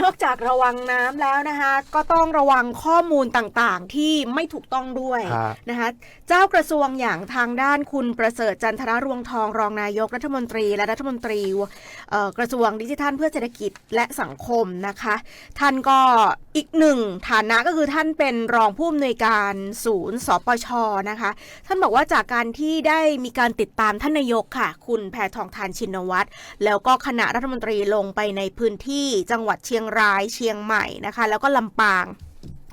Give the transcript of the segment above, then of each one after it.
นอกจากระวังน้ำแล้วนะคะ ก็ต้องระวังข้อมูลต่างๆ ที่ไม่ถูกต้องด้วยฮะนะคะ เจ้ากระทรวงอย่างทางด้านคุณประเสริฐจันทรรวงทองรองนายกรัฐมนตรี และรัฐมนตรีเอ่อกระทรวงดิจิทัลเพื่อเศรษฐกิจและสังคมนะคะ ท่านก็ อีกหนึ่งฐานะก็คือท่านเป็นรองผู้อำนวยการศูนย์สปชนะคะ ท่านบอกว่าจากการที่ได้มีการติดตามท่านนายกค่ะ คุณแพทองทานชินวัตรแล้วก็คณะรัฐมนตรีลงไปในพื้นที่จังหวัดเชียงรายเชียงใหม่นะคะ แล้วก็ลำปาง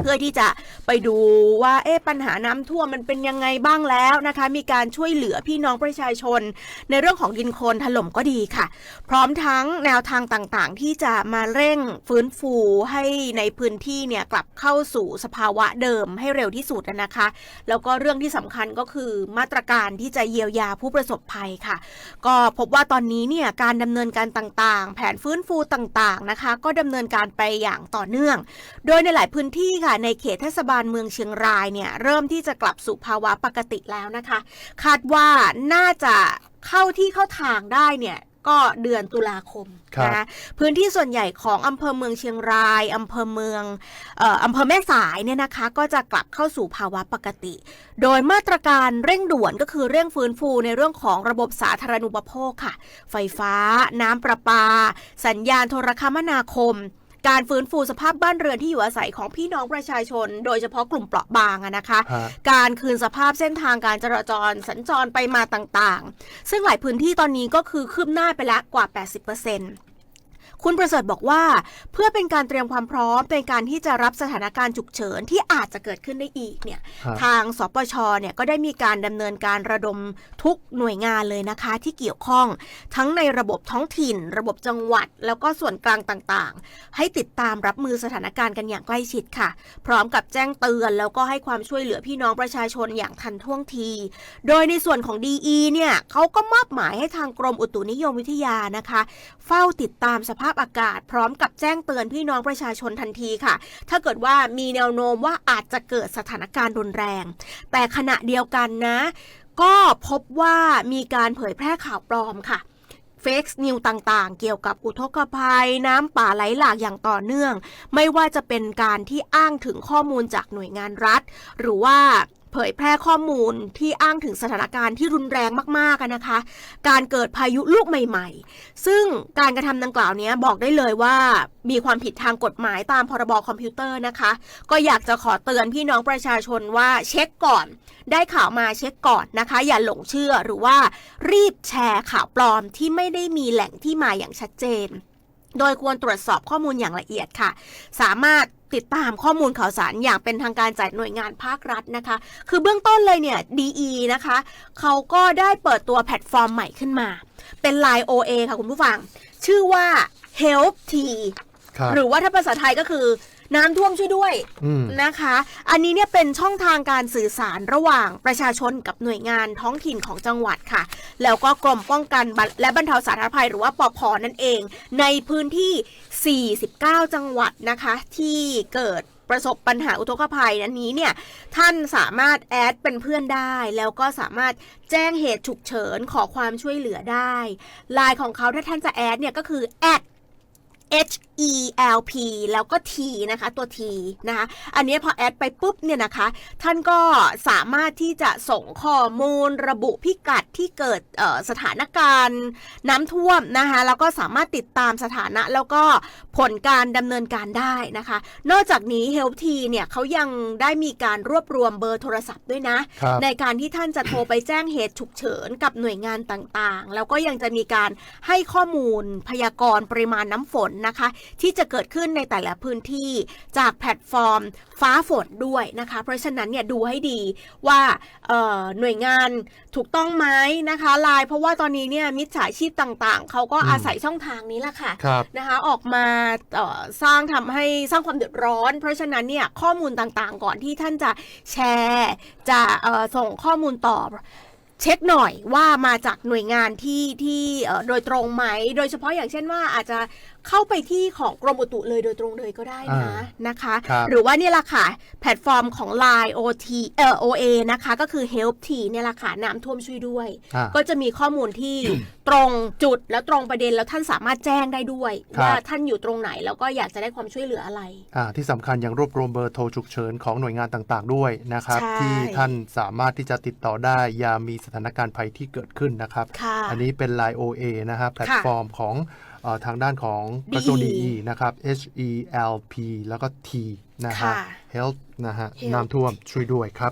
เพื่อที่จะไปดูว่าเอ๊ะปัญหาน้ำท่วมมันเป็นยังไงบ้างแล้วนะคะ มีการช่วยเหลือพี่น้องประชาชน ในเรื่องของดินโคลนถล่มก็ดีค่ะ พร้อมทั้งแนวทางต่างๆ ที่จะมาเร่งฟื้นฟูให้ในพื้นที่เนี่ยกลับเข้าสู่สภาวะเดิมให้เร็วที่สุดนะคะ แล้วก็เรื่องที่สำคัญก็คือมาตรการที่จะเยียวยาผู้ประสบภัยค่ะ ก็พบว่าตอนนี้เนี่ยการดำเนินการต่างๆ แผนฟื้นฟูต่างๆนะคะ ก็ดำเนินการไปอย่างต่อเนื่อง โดยในหลายพื้นที่ค่ะในเขตเทศบาลเมืองเชียงรายเนี่ยเริ่มที่จะกลับสู่ภาวะปกติแล้วนะคะ คาดว่าน่าจะเข้าที่เข้าทางได้เนี่ยก็เดือนตุลาคมครับนะคะพื้นที่ส่วนใหญ่ของอำเภอเมืองเชียงรายอำเภอเมืองเอ่ออำเภอแม่สายเนี่ยนะคะ ก็จะกลับเข้าสู่ภาวะปกติ โดยมาตรการเร่งด่วนก็คือเร่งฟื้นฟูในเรื่องของระบบสาธารณูปโภคค่ะ ไฟฟ้า น้ำประปา สัญญาณโทรคมนาคม การฟื้นฟูสภาพบ้านเรือนที่อยู่อาศัยของพี่น้องประชาชน โดยเฉพาะกลุ่มเปราะบางอะนะคะ ฮะ การคืนสภาพเส้นทางการจราจรสัญจรไปมาต่างๆ ซึ่งหลายพื้นที่ตอนนี้ก็คือคืบหน้าไปแล้วกว่า 80% คุณประเสริฐบอกว่า เพื่อเป็นการเตรียมความพร้อมในการที่จะรับสถานการณ์ฉุกเฉินที่อาจจะเกิดขึ้นได้อีกเนี่ยฮะทางสปชเนี่ยก็ได้มีการดำเนินการระดมทุกหน่วยงานเลยนะคะ ที่เกี่ยวข้องทั้งในระบบท้องถิ่น ระบบจังหวัด แล้วก็ส่วนกลางต่างๆ ให้ติดตามรับมือสถานการณ์กันอย่างใกล้ชิดค่ะ พร้อมกับแจ้งเตือนแล้วก็ให้ความช่วยเหลือพี่น้องประชาชนอย่างทันท่วงที โดยในส่วนของ DE เนี่ยเขาก็มอบหมายให้ทางกรมอุตุนิยมวิทยานะคะ เฝ้าติดตามสภาพอากาศ พร้อมกับแจ้งเตือนพี่น้องประชาชนทันทีค่ะ ถ้าเกิดว่ามีแนวโน้มว่าอาจจะเกิดสถานการณ์รุนแรง แต่ขณะเดียวกันนะ ก็พบว่ามีการเผยแพร่ข่าวปลอมค่ะเฟกซ์นิวต่างๆ เกี่ยวกับอุทกภัย น้ำป่าไหลหลากอย่างต่อเนื่อง ไม่ว่าจะเป็นการที่อ้างถึงข้อมูลจากหน่วยงานรัฐ หรือว่า เผยแพร่ข้อมูลที่อ้างถึงสถานการณ์ที่รุนแรงมากๆนะคะ การเกิดพายุลูกใหม่ ๆ ซึ่งการกระทำดังกล่าวนี้บอกได้เลยว่ามีความผิดทางกฎหมายตามพรบคอมพิวเตอร์นะคะ ก็อยากจะขอเตือนพี่น้องประชาชนว่าเช็คก่อน ได้ข่าวมาเช็คก่อนนะคะ อย่าหลงเชื่อหรือว่ารีบแชร์ข่าวปลอมที่ไม่ได้มีแหล่งที่มาอย่างชัดเจน โดยควรตรวจสอบข้อมูลอย่างละเอียดค่ะ สามารถ ติดตามข้อมูลข่าวสารอย่างเป็นทางการจากหน่วยงานภาครัฐนะคะ คือเบื้องต้นเลยเนี่ย DE นะคะเขาก็ได้เปิดตัวแพลตฟอร์มใหม่ขึ้นมา เป็น Line OA ค่ะคุณผู้ฟัง ชื่อว่า Help T ครับหรือว่าถ้าภาษาไทยก็คือ น้ำท่วมช่วยด้วยอืม นะคะ อันนี้เนี่ยเป็นช่องทางการสื่อสารระหว่างประชาชนกับหน่วยงานท้องถิ่นของจังหวัดค่ะ แล้วก็กรมป้องกันและบรรเทาสาธารณภัยหรือว่าปพนั่นเอง ในพื้นที่ 49 จังหวัดนะคะ ที่เกิดประสบปัญหาอุทกภัยนั้นนี้เนี่ย ท่านสามารถแอดเป็นเพื่อนได้ แล้วก็สามารถแจ้งเหตุฉุกเฉินขอความช่วยเหลือได้ไลน์ของเขาถ้าท่านจะแอดเนี่ยก็คือแอด H E L P แล้วก็ T นะคะ ตัว T นะคะ อันนี้พอแอดไปปุ๊บเนี่ยนะคะ ท่านก็สามารถที่จะส่งข้อมูลระบุพิกัดที่เกิดเอ่อสถานการณ์ น้ำท่วมนะคะ แล้วก็สามารถติดตามสถานะแล้วก็ผลการดำเนินการได้นะคะ นอกจากนี้ Help T เนี่ยเขายังได้มีการรวบรวมเบอร์โทรศัพท์ด้วยนะครับในการที่ท่านจะโทรไปแจ้งเหตุฉุกเฉินกับหน่วยงานต่างๆ แล้วก็ยังจะมีการให้ข้อมูลพยากรณ์ปริมาณน้ำฝนนะคะที่จะเกิดขึ้นในแต่ละพื้นที่จากแพลตฟอร์มฟ้าฝนด้วยนะคะ เพราะฉะนั้นเนี่ยดูให้ดีว่าเอ่อหน่วยงานถูกต้องไหมนะคะไลน์เพราะว่าตอนนี้เนี่ยมิจฉาชีพต่างๆ เขาก็อืมอาศัยช่องทางนี้แหละค่ะครับนะคะออกมาเอ่อสร้างทำให้สร้างความเดือดร้อน เพราะฉะนั้นเนี่ยข้อมูลต่างๆ ก่อนที่ท่านจะแชร์จะเอ่อส่งข้อมูลต่อ เช็คหน่อยว่ามาจากหน่วยงานที่ที่เอ่อโดยตรงไหม โดยเฉพาะอย่างเช่นว่าอาจจะเข้าไปที่ของกรมอุตุเลยโดยตรงเลยก็ได้นะอ่านะคะครับหรือว่าเนี่ยแหละค่ะ แพลตฟอร์มของ Line OT เอ่อ OA นะคะ ก็คือ Help T เนี่ยแหละค่ะน้ำท่วมช่วยด้วยอ่าก็จะมีข้อมูลที่ตรงจุดแล้วตรงประเด็นแล้วท่านสามารถแจ้งได้ด้วยครับว่าท่านอยู่ตรงไหนแล้วก็อยากจะได้ความช่วยเหลืออะไรอ่าที่สำคัญยังรวบรวมเบอร์โทรฉุกเฉินของหน่วยงานต่างๆ ด้วยนะครับใช่ที่ท่านสามารถที่จะติดต่อได้ยามมีสถานการณ์ภัยที่เกิดขึ้นนะครับค่ะอันนี้เป็น Line OA นะครับแพลตฟอร์มของเออทางด้านของกระทรวง DE DE นะครับ H E L P แล้วก็ T นะฮะค่ะ Health นะฮะ Health น้ำท่วมช่วยด้วยครับ